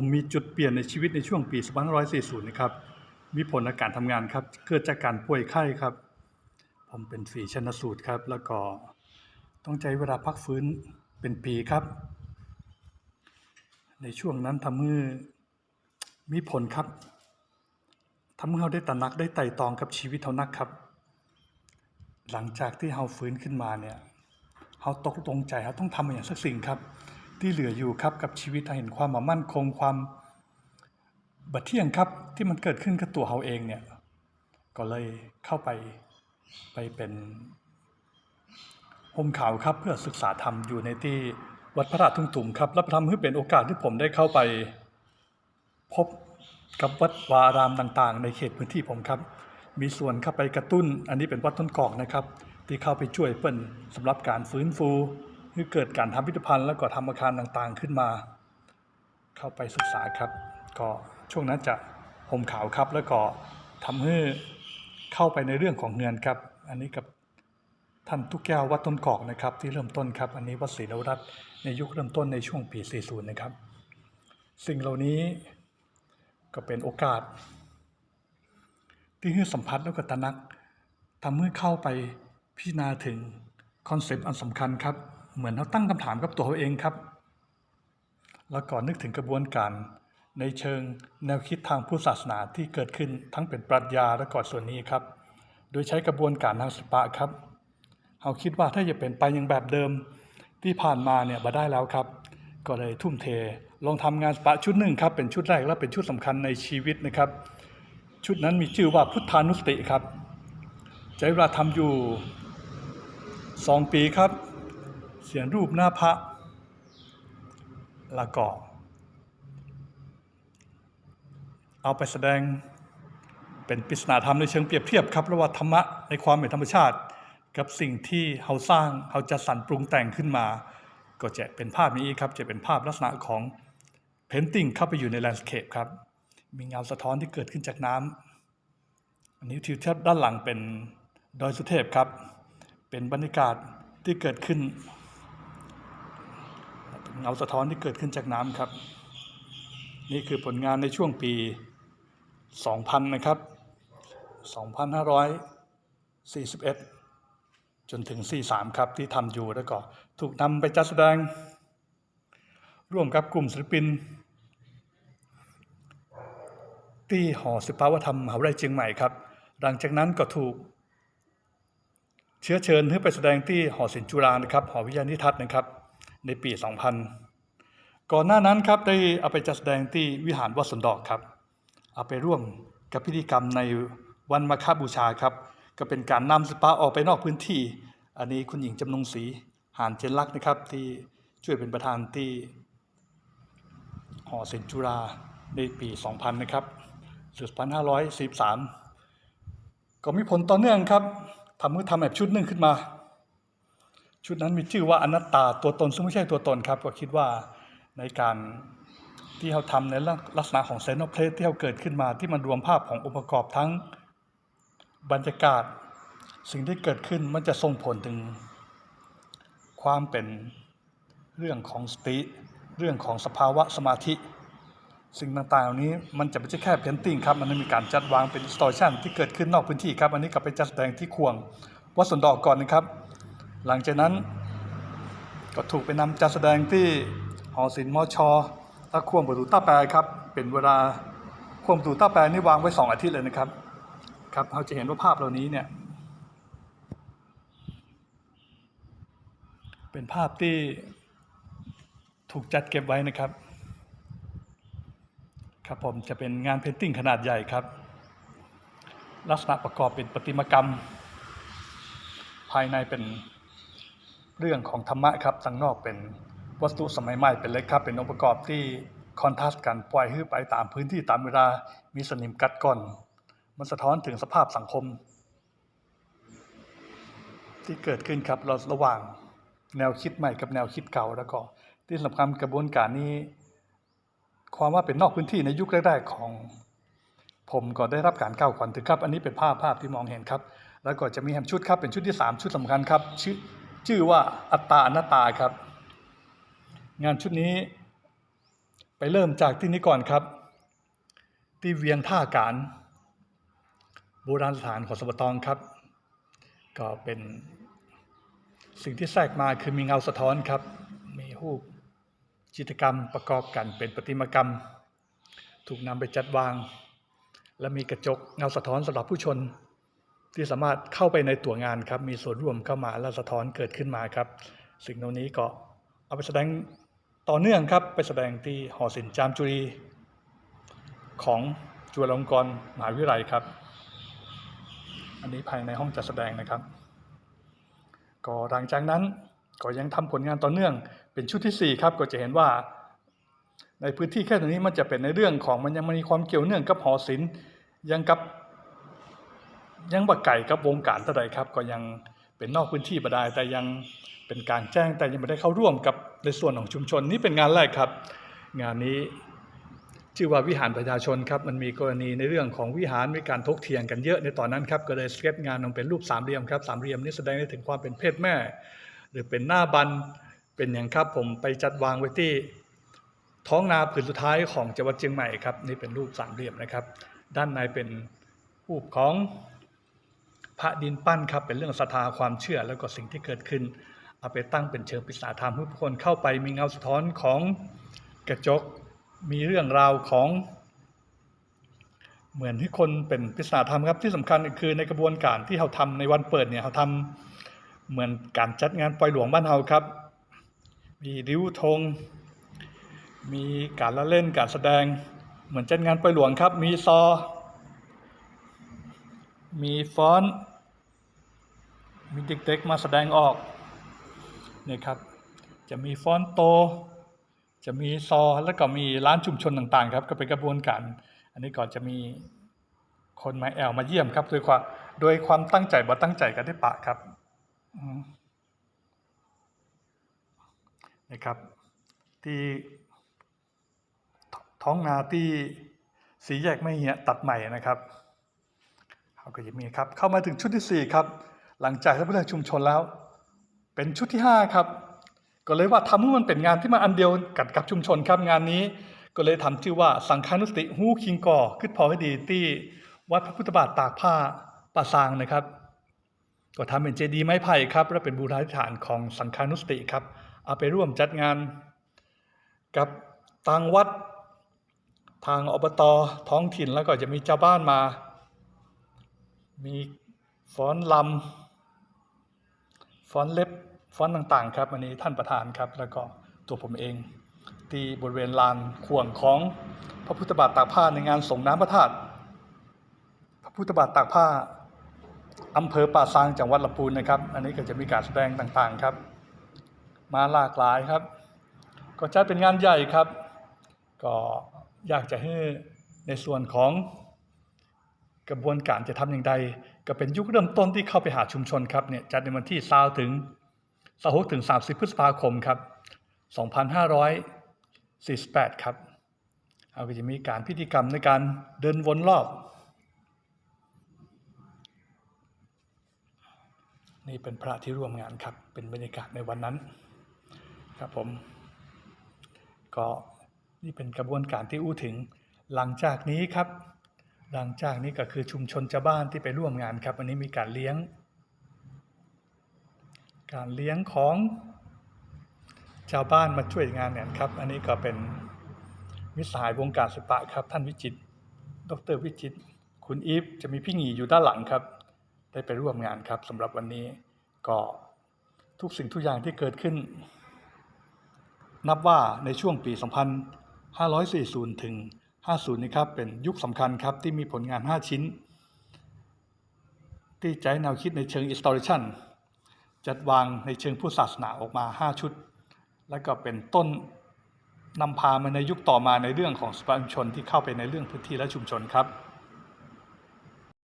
ผมมีจุดเปลี่ยนในชีวิตในช่วงปี 2540 นะครับ มีผลอาการทำงานครับ เกิดจากการป่วยไข้ครับ ผมเป็นฝีชนสูตรครับ แล้วก็ต้องใช้เวลาพักฟื้นเป็นปีครับ ในช่วงนั้นทำให้มีผลครับทำให้เราได้ตระหนักได้ไต่ตองกับชีวิตเขานักครับ หลังจากที่เราฟื้นขึ้นมาเนี่ยเราตกลงใจเราต้องทำอย่างสักสิ่งครับ ที่เหลืออยู่ครับกับชีวิตเราเห็นความมั่นคงความบัดเที่ยงครับที่มันเกิดขึ้นกับตัวเราเองเนี่ยก็เลยเข้าไปไปเป็นห่มขาวครับเพื่อศึกษาธรรมอยู่ในที่วัดพระธาตุทุ่งตุ่มครับและทำให้เป็นโอกาสที่ผมได้เข้าไปพบกับวัดวาอารามต่างๆ ในเขตพื้นที่ผมครับ มีส่วนเข้าไปกระตุ้น อันนี้เป็นวัดต้นกอกนะครับ ที่เข้าไปช่วยเปิ้นสำหรับการฟื้นฟู ให้เกิดการทำพิพิธภัณฑ์แล้วก็ทำอาคารต่างๆขึ้นมา เข้าไปศึกษาครับก็ช่วงนั้นจะห่มขาวครับแล้วก็ทำให้เข้าไปในเรื่องของเงินครับ อันนี้กับท่านทุกแก้ววัดต้นกอกนะครับ ที่เริ่มต้นครับ อันนี้วัดศรีนวรัตน์ในยุคเริ่มต้นในช่วงปี 40 นะครับ สิ่งเหล่านี้ก็เป็นโอกาส ที่ให้สัมผัสแล้วก็ตระหนักทำให้เข้าไปพิจารณาถึงคอนเซปต์อันสำคัญครับ เหมือนเราตั้งคำถามกับตัวเราเองครับ แล้วก็นึกถึงกระบวนการในเชิงแนวคิดทางพุทธศาสนาที่เกิดขึ้นทั้งเป็นปรัชญาและก็ส่วนนี้ครับ โดยใช้กระบวนการทางศิลปะครับเราคิดว่าถ้าจะเป็นไปอย่างแบบเดิมที่ผ่านมาเนี่ยมาได้แล้วครับ ก็เลยทุ่มเท ลองทำงานศิลปะชุดหนึ่งครับ เป็นชุดแรกและเป็นชุดสำคัญในชีวิตนะครับ ชุดนั้นมีชื่อว่าพุทธานุสติครับใช้เวลาทำอยู่สองปีครับ เสียงรูปหน้าพระล้วก็เอาไปแสดงเป็นปริศนาธรรมในเชิงเปรียบเทียบครับระหว่างธรรมะในความเป็นธรรมชาติ กับสิ่งที่เขาสร้างเขาจะสรรปรุงแต่งขึ้นมา ก็จะเป็นภาพนี้ครับจะเป็นภาพลักษณะของเพนติงเข้าไปอยู่ในแลนด์สเคปครับมีเงาสะท้อนที่เกิดขึ้นจากน้ำอันนี้ทิวทัศน์ด้านหลังเป็นดอยสุเทพครับ เป็นบรรยากาศที่เกิดขึ้น เงาสะท้อนที่เกิดขึ้นจากน้ำครับ นี่คือผลงานในช่วงปี 2000 นะครับ 2541 จนถึง 43 ครับที่ทำอยู่แล้วก็ถูกนำไปจัดแสดง ร่วมกับกลุ่มศิลปิน ที่หอศิลปวัฒนธรรมมหาวิทยาลัยเชียงใหม่ครับ หลังจากนั้นก็ถูกเชื้อเชิญให้ไปแสดงที่หอศิลป์จุฬานะครับ หอวิทยานิทัศน์นะครับ ในปี 2000 ก่อนหน้านั้นครับได้เอาไปจัดแสดงที่วิหารวัดสนดอกครับ เอาไปร่วมกับพิธีกรรมในวันมาฆบูชาครับ ก็เป็นการนำศิลปะออกไปนอกพื้นที่ อันนี้คุณหญิงจำนงศรีหานเจนลักษ์นะครับ ที่ช่วยเป็นประธานที่หอศิลป์จุฬาในปี 2000 นะครับ2543ก็มีผลต่อเนื่องครับทำให้ทำแบบชุดหนึ่งขึ้นมา ชุดนั้นมีชื่อว่าอนัตตาตัวตนซึ่งไม่ใช่ตัวตนครับ ก็คิดว่าในการที่เราทำในลักษณะของเซนต์เพลทที่เราเกิดขึ้นมาที่มันรวมภาพขององค์ประกอบทั้งบรรยากาศ สิ่งที่เกิดขึ้นมันจะส่งผลถึงความเป็นเรื่องของสติ เรื่องของสภาวะสมาธิ สิ่งต่างๆเหล่านี้มันจะไม่ใช่แค่เพนติ้งครับ มันมีการจัดวางเป็นสตอชันที่เกิดขึ้นนอกพื้นที่ครับ อันนี้ก็ไปจัดแสดงที่ควงวัดสนดอกก่อนนะครับ หลังจากนั้นก็ถูกไปนำจัดแสดงที่หอศิลป์มอชอตะควงประตูต้าแปรครับ เป็นเวลาควงประตูต้าแปรนี่วางไว้สองอาทิตย์เลยนะครับ ครับเราจะเห็นว่าภาพเหล่านี้เนี่ย เป็นภาพที่ถูกจัดเก็บไว้นะครับ ครับผมจะเป็นงานเพนติ้งขนาดใหญ่ครับ ลักษณะประกอบเป็นประติมากรรม ภายในเป็น เรื่องของธรรมะครับทางนอกเป็นวัสดุสมัยใหม่เป็นเล็กครับ เป็นองค์ประกอบที่คอนทราสต์กันปล่อยให้ไปตามพื้นที่ตามเวลามีสนิมกัดก่อน มันสะท้อนถึงสภาพสังคม ที่เกิดขึ้นครับเราระหว่างแนวคิดใหม่กับแนวคิดเก่าแล้วก็ที่สำคัญกระบวนการนี้ ความว่าเป็นนอกพื้นที่ในยุคแรกๆของ ผมก็ได้รับการก้าวขวัญถึงครับ อันนี้เป็นภาพภาพที่มองเห็นครับ แล้วก็จะมีแฮมชุดครับเป็นชุดที่ 3 ชุดสำคัญครับชื่อ ชื่อว่าอัตตาอนัตตาครับ งานชุดนี้ ไปเริ่มจากที่นี้ก่อนครับ ที่เวียงท่าการโบราณสถานของสมบตองครับ ก็เป็นสิ่งที่แทรกมาคือมีเงาสะท้อนครับ มีรูปจิตรกรรมประกอบกันเป็นประติมากรรม ถูกนำไปจัดวาง และมีกระจกเงาสะท้อนสำหรับผู้ชน ที่สามารถเข้าไปในตัวงานครับ มีส่วนร่วมเข้ามาและสะท้อนเกิดขึ้นมาครับ สิ่งเหล่านี้ก็เอาไปแสดงต่อเนื่องครับ ไปแสดงที่หอศิลป์จามจุรีของจุฬาลงกรณ์มหาวิทยาลัยครับ อันนี้ภายในห้องจัดแสดงนะครับ ก็หลังจากนั้นก็ยังทำผลงานต่อเนื่อง เป็นชุดที่ 4 ครับ ก็จะเห็นว่า ในพื้นที่แค่ตรงนี้มันจะเป็นในเรื่องของมันยังมีความเกี่ยวเนื่องกับหอศิลป์ยังกับ ยังบักไก่กับวงการเท่าใดครับ ก็ยังเป็นนอกพื้นที่บดายแต่ยังเป็นการแจ้งแต่ยังไม่ได้เข้าร่วมกับในส่วนของชุมชนนี่เป็นงานแรกครับ งานนี้ชื่อว่าวิหารประชาชนครับมันมีกรณีในเรื่องของวิหารมีการทกเถียงกันเยอะในตอนนั้นครับก็เลยสเก็ตงานออกเป็นรูปสามเหลี่ยมครับสามเหลี่ยมนี้แสดงให้ถึงความเป็นเพศแม่ หรือเป็นหน้าบันเป็นอย่างครับผมไปจัดวางไว้ที่ท้องนาผืนสุดท้ายของจังหวัดเชียงใหม่ครับนี่เป็นรูปสามเหลี่ยมนะครับ ด้านในเป็นรูปของ พระดินปั้นครับเป็นเรื่องศรัทธาความเชื่อแล้วก็สิ่งที่เกิดขึ้น เอาไปตั้งเป็นเชิงปริศนาธรรมให้ผู้คนเข้าไปมีเงาสะท้อนของกระจกมีเรื่องราวของ เหมือนที่คนเป็นปริศนาธรรมครับที่สำคัญคือในกระบวนการที่เขาทำในวันเปิดเนี่ยเขาทำเหมือนการจัดงานปล่อยหลวงบ้านเฮาครับ มีริ้วธง มีการละเล่นการแสดง เหมือนจัดงานปล่อยหลวงครับ มีซอ มีฟ้อน มีเด็กๆมาแสดงออกนี่ครับ จะมีฟ้อนโต จะมีซอ แล้วก็มีร้านชุมชนต่างๆครับ ก็เป็นกระบวนการ อันนี้ก่อนจะมีคนมาแอลมาเยี่ยมครับโดยความโดยความตั้งใจบ่ตั้งใจกันได้ปะครับนะครับ ที่ท้องนาที่สีแยกไม่เหียตัดใหม่นะครับเขาก็จะมีครับ เข้ามาถึงชุดที่สี่ครับ หลังจากที่เรื่องชุมชนแล้ว เป็นชุดที่ห้าครับ ก็เลยว่าทำให้มันเป็นงานที่มาอันเดียวกันกับชุมชนครับงานนี้ ก็เลยทำชื่อว่าสังฆานุสติฮู้คิงก่อขึ้นพอให้ดีที่วัดพระพุทธบาทตากผ้าป่าซางนะครับ ก็ทำเป็นเจดีย์ไม้ไผ่ครับและเป็นบูรณาธิฐานของสังฆานุสติครับเอาไปร่วมจัดงานกับทางวัดทางอบตท้องถิ่นแล้วก็จะมีเจ้าบ้านมา มีฟ้อนลำ ฟอนต์เล็บฟอนต์ต่างๆครับอันนี้ท่านประธานครับแล้วก็ตัวผมเอง ที่บริเวณลานข่วงของพระพุทธบาทตากผ้าในงานส่งน้ำพระธาตุพระพุทธบาทตากผ้าอำเภอป่าซางจังหวัดลำพูนนะครับ อันนี้ก็จะมีการแสดงต่างๆครับ มาหลากหลายครับ ก็จัดเป็นงานใหญ่ครับ ก็อยากจะให้ในส่วนของ กระบวนการจะทำอย่างไรก็เป็นยุคเริ่มต้นที่เข้าไปหาชุมชนครับเนี่ยจัดในวันที่20ถึง26ถึง 30 พฤษภาคมครับ 2548 ครับเอาก็จะมีการพิธีกรรมในการเดินวนรอบ นี่เป็นพระที่ร่วมงานครับ เป็นบรรยากาศในวันนั้นครับผม ก็นี่เป็นกระบวนการที่อู้ถึงหลังจากนี้ครับ หลังจากนี้ก็คือชุมชนชาวบ้านที่ไปร่วมงานครับอันนี้มีการเลี้ยง การเลี้ยงของชาวบ้านมาช่วยงานเนี่ยครับ อันนี้ก็เป็นมิสหายวงการศิลปะครับ ท่านวิจิต ดรวิจิต คุณอีฟจะมีพี่หงีอยู่ด้านหลังครับ ได้ไปร่วมงานครับสำหรับวันนี้ก็ทุกสิ่งทุกอย่างที่เกิดขึ้น นับว่าในช่วงปี 2540 ถึง 50นี่ครับเป็นยุคสำคัญครับที่มีผลงาน 5 ชิ้น ที่ใช้แนวคิดในเชิง installation จัดวางในเชิงพุทธศาสนาออกมา 5 ชุด และก็เป็นต้นนำพามาในยุคต่อมาในเรื่องของสปาชุมชนที่เข้าไปในเรื่องพื้นที่และชุมชนครับ